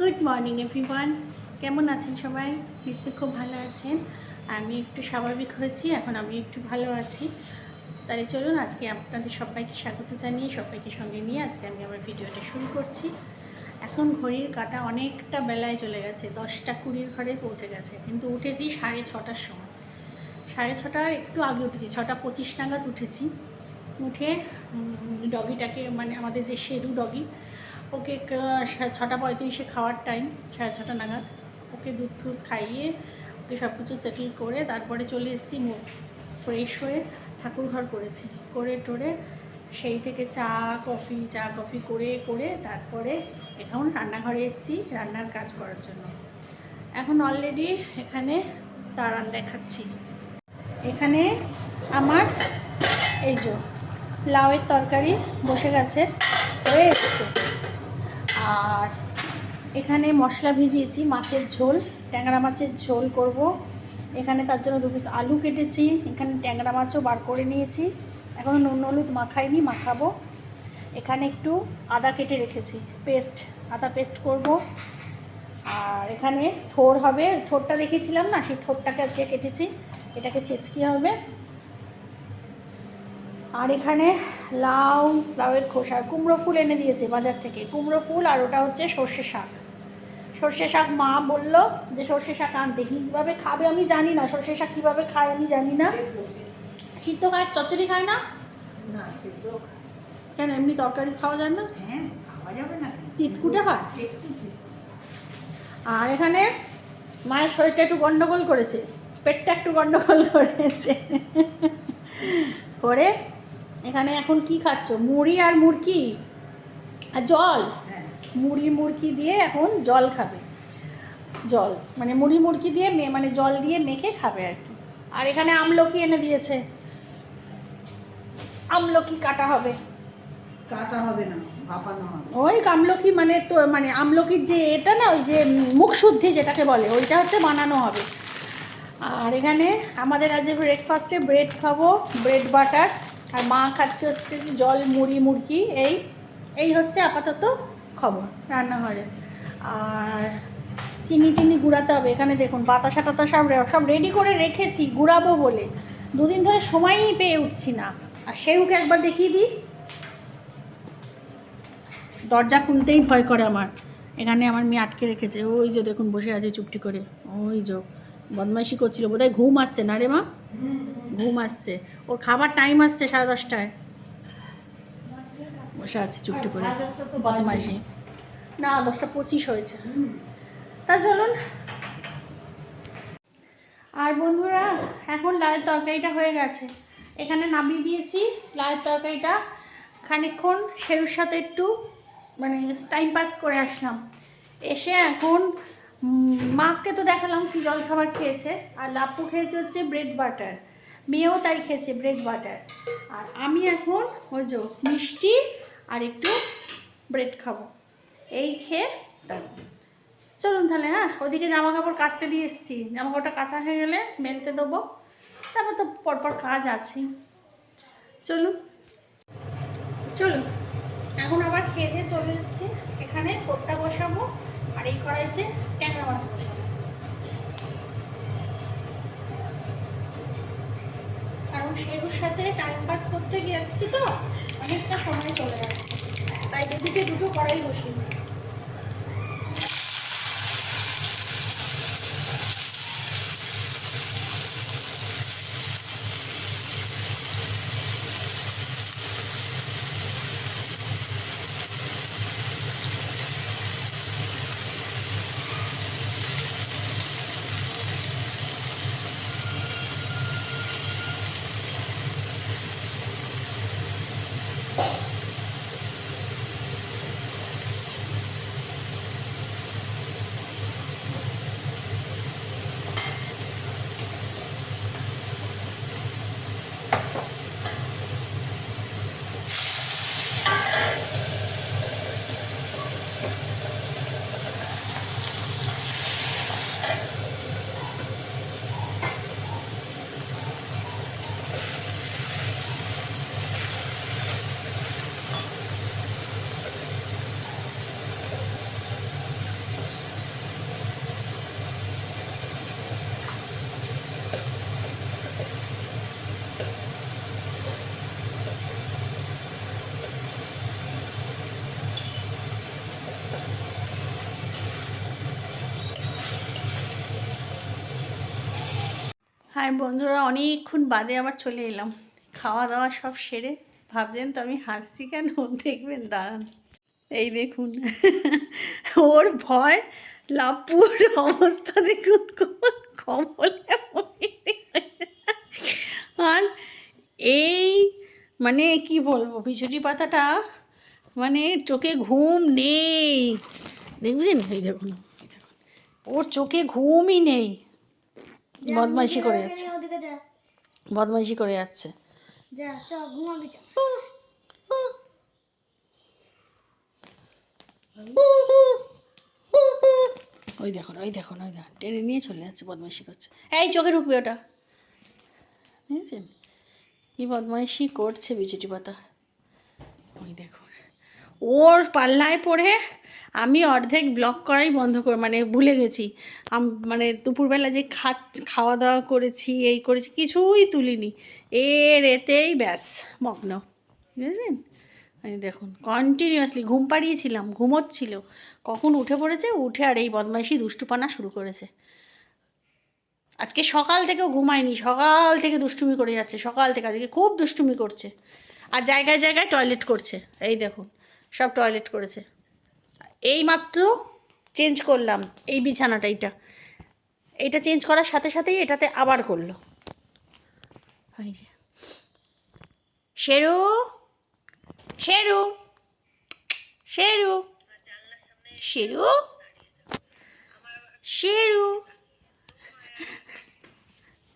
Good morning everyone কেমন আছেন সবাই? নিশ্চয়ই খুব ভালো আছেন। আমি একটু স্বাভাবিক হয়েছি, এখন আমি একটু ভালো আছি। তাহলে চলুন, আজকে আপনাদের সবাইকে স্বাগত জানিয়ে, সবাইকে সঙ্গে নিয়ে আজকে আমি আমার ভিডিওটা শুরু করছি। এখন ঘড়ির কাটা অনেকটা বেলায় চলে গেছে, দশটা কুড়ির ঘরে পৌঁছে গেছে, কিন্তু উঠেছি সাড়ে ছটার সময়। সাড়ে ছটার একটু আগে উঠেছি, ছটা পঁচিশ নাগাদ উঠেছি। উঠে ডগিটাকে মানে আমাদের যে শেরু ডগি, ওকে ছটা পঁয়ত্রিশে খাওয়ার টাইম সাড়ে ছটা নাগাদ, ওকে দুধ টুধ খাইয়ে, ওকে সব কিছু সেটেল করে তারপরে চলে এসেছি মুখ ফ্রেশ হয়ে ঠাকুর ঘর করেছি। করে টোরে সেই থেকে চা, কফি চা, কফি করে করে তারপরে এখন রান্নাঘরে এসেছি রান্নার কাজ করার জন্য। এখন অলরেডি এখানে দাঁড়ান দেখাচ্ছি। এখানে আমার এই যে লাউয়ের তরকারি বসে গেছে, হয়ে এসেছে। আর এখানে মশলা ভিজিয়েছি, মাছের ঝোল, ট্যাংরা মাছের ঝোল করব। এখানে তার জন্য দু পিস আলু কেটেছি, এখানে ট্যাংরা মাছও বার করে নিয়েছি। এখনও নুন হলুদ মাখাইনি, মাখাবো। এখানে একটু আদা কেটে রেখেছি, পেস্ট, আদা পেস্ট করব। আর এখানে থোর হবে, থোরটা দেখেছিলাম না, সেই থোরটাকে আজকে কেটেছি। এটাকে ছেচকি হবে। আর এখানে লাউ লাউয়ের খোসা কুমড়ো ফুল এনে দিয়েছে বাজার থেকে। কুমড়ো ফুল আর ওটা হচ্ছে সর্ষে শাক। সর্ষে শাক মা বলল যে সর্ষে শাক আনতে। কীভাবে খাবে আমি জানি না। সর্ষে শাক কীভাবে খায় আমি জানি না। সিদ্ধ খায় চচ্চড়ি খায় না? কেন এমনি তরকারি খাওয়া যায় না? হ্যাঁ খাওয়া যাবে না। তিতকুটে হয়? আর এখানে মায়ের শরীরটা একটু গন্ডগোল করেছে। পেটটা একটু গন্ডগোল করেছে। করে এখানে এখন কি খাচ্ছ? মুড়ি আর মুরকি আর জল? হ্যাঁ। মুড়ি মুরকি দিয়ে এখন জল খাবে। জল মানে মুড়ি মুরকি দিয়ে মে মানে জল দিয়ে মেখে খাবে আর কি। আর এখানে আমলকি এনে দিয়েছে। আমলকি কাটা হবে। কাটা হবে না ওই আমলকি মানে তো মানে আমলকির যে এটা না ওই যে মুখ শুদ্ধি যেটাকে বলে ওইটা হচ্ছে বানানো হবে। আর এখানে আমাদের আজ ব্রেকফাস্টে ব্রেড খাব ব্রেড বাটার আর মা খাচ্ছে হচ্ছে জল মুড়ি মুরগি এই এই হচ্ছে আপাতত খবর রান্নাঘরে। আর চিনি টিনি গুঁড়াতে হবে, এখানে দেখুন বাতাসা টাতাসা সব রেডি করে রেখেছি, গুঁড়াবো বলে। দুদিন ধরে সময়ই পেয়ে উঠছি না। আর সেউকে একবার দেখিয়ে দিই। দরজা খুলতেই ভয় করে আমার। এখানে আমার মেয়ে আটকে রেখেছে, ওই যে দেখুন বসে আছে চুপটি করে, ওই যে। বদমাইশি করছিল বোধহয় ঘুম আসছে না রে মা? ঘুম আসছে। ওর খাবার টাইম আসছে সাড়ে দশটায়। বসে আছে চুপটি করে। বদমাইশি। না দশটা পঁচিশ হয়েছে। তা চলুন। আর বন্ধুরা এখন লাউয়ের তরকারিটা হয়ে গেছে। এখানে নামিয়ে দিয়েছি লাউয়ের তরকারিটা। খানিকক্ষণ সেরুর সাথে একটু মানে টাইম পাস করে আসলাম। এসে এখন মাকে তো দেখালাম কি জলখাবার খেয়েছে। আর লাপ্পু খেয়েছে হচ্ছে ব্রেড বাটার মেয়েও তাই খেয়েছে ব্রেড বাটার আর আমি এখন ওই যে মিষ্টি আর একটু ব্রেড খাব। এই খেয়ে তারপর চলুন তাহলে হ্যাঁ? ওদিকে জামা কাপড় কাচতে দিয়ে এসেছি। জামা কাপড়টা কাঁচা হয়ে গেলে মেলতে দেবো। তারপর তো পরপর কাজ আছে চলুন। চলুন। এখন আবার খেয়ে দিয়ে চলে এসেছি। এখানে ঠোঁটটা বসাবো। আর এই কড়াইতে ট্যাংরা মাছ বসাবো। কারণ সেগুর সাথে টাইম পাস করতে যাচ্ছি তো, অনেকটা সময় চলে যাচ্ছে। তাই দুদিকে দুটো কড়াই বসিয়েছি। হাই বন্ধুরা, অনেকক্ষণ বাদে আবার চলে এলাম। খাওয়া দাওয়া সব সেরে। ভাবছেন তো আমি হাসছি কেন? দেখবেন, দাঁড়ান। এই দেখুন, ওর ভয় লাপুর অবস্থা দেখুন, কমলে আর এই মানে কি বলব বিছুটি পাতাটা মানে চোখে ঘুম নেই। দেখবেন? এই দেখুন, ওর চোখে ঘুমই নেই। বদমাইশি করে যাচ্ছে। বদমাইশি করে যাচ্ছে। ওই দেখুন ওই দেখুন ওই দেখুন টেনে নিয়ে চলে যাচ্ছে বদমাইশি করছে। এই চোখে ঢুকবে ওটা। বুঝেছেন? কি বদমাইশি করছে বিচুটি পাতা ওই দেখুন ওর পাল্লায় পড়ে আমি অর্ধেক ব্লক করাই বন্ধ করে মানে ভুলে গেছি। মানে দুপুরবেলা যে খা খাওয়া দাওয়া করেছি, এই করেছি, কিছুই তুলিনি। এর এতেই ব্যাস, মগ্ন। বুঝেছেন? দেখুন কন্টিনিউয়াসলি ঘুম পাড়িয়েছিলাম, ঘুমোচ্ছিল। কখন উঠে পড়েছে? উঠে আর এই বদমাইশি দুষ্টুপানা শুরু করেছে। আজকে সকাল থেকেও ঘুমায়নি, সকাল থেকে দুষ্টুমি করে যাচ্ছে, সকাল থেকে আজকে খুব দুষ্টুমি করছে। আর জায়গায় জায়গায় টয়লেট করছে, এই দেখুন, সব টয়লেট করেছে। এই মাত্র চেঞ্জ করলাম, এই বিছানাটা এইটা। এইটা চেঞ্জ করার সাথে সাথেই এটাতে আবার করল। শেরু শেরু শেরু শেরু শেরু।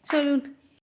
চলুন।